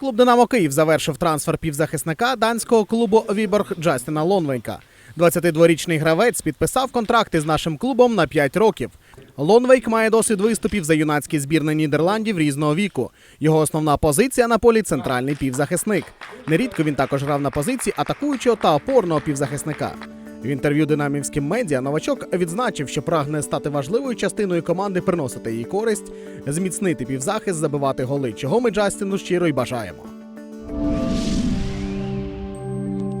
Клуб Динамо Київ завершив трансфер півзахисника данського клубу Віборг Джастіна Лонвейка. 22-річний гравець підписав контракт із нашим клубом на 5 років. Лонвейк має досвід виступів за юнацькі збірні Нідерландів різного віку. Його основна позиція на полі центральний півзахисник. Нерідко він також грав на позиції атакуючого та опорного півзахисника. В інтерв'ю динамівським медіа новачок відзначив, що прагне стати важливою частиною команди, приносити їй користь, зміцнити півзахист, забивати голи, чого ми Джастіну щиро й бажаємо.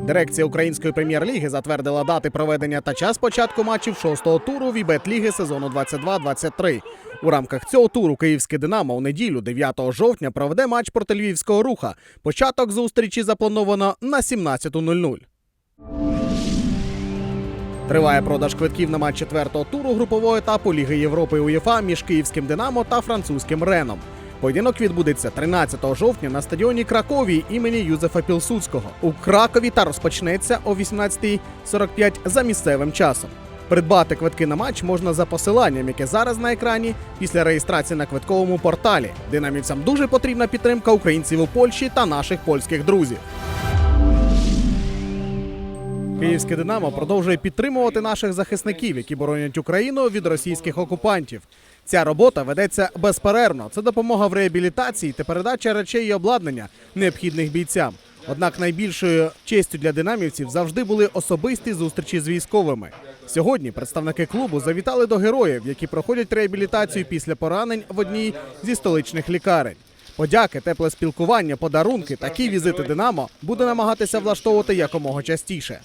Дирекція української прем'єр-ліги затвердила дати проведення та час початку матчів шостого туру Вібет ліги сезону 22-23. У рамках цього туру Київське Динамо у неділю, 9 жовтня, проведе матч проти Львівського руха. Початок зустрічі заплановано на 17.00. Триває продаж квитків на матч четвертого туру групового етапу Ліги Європи УЄФА між київським Динамо та французьким Реном. Поєдинок відбудеться 13 жовтня на стадіоні Кракові імені Юзефа Пілсудського у Кракові та розпочнеться о 18.45 за місцевим часом. Придбати квитки на матч можна за посиланням, яке зараз на екрані після реєстрації на квитковому порталі. Динамівцям дуже потрібна підтримка українців у Польщі та наших польських друзів. Київське Динамо продовжує підтримувати наших захисників, які боронять Україну від російських окупантів. Ця робота ведеться безперервно. Це допомога в реабілітації та передача речей і обладнання необхідних бійцям. Однак найбільшою честю для динамівців завжди були особисті зустрічі з військовими. Сьогодні представники клубу завітали до героїв, які проходять реабілітацію після поранень в одній зі столичних лікарень. Подяки, тепле спілкування, подарунки, такі візити Динамо буде намагатися влаштовувати якомога частіше.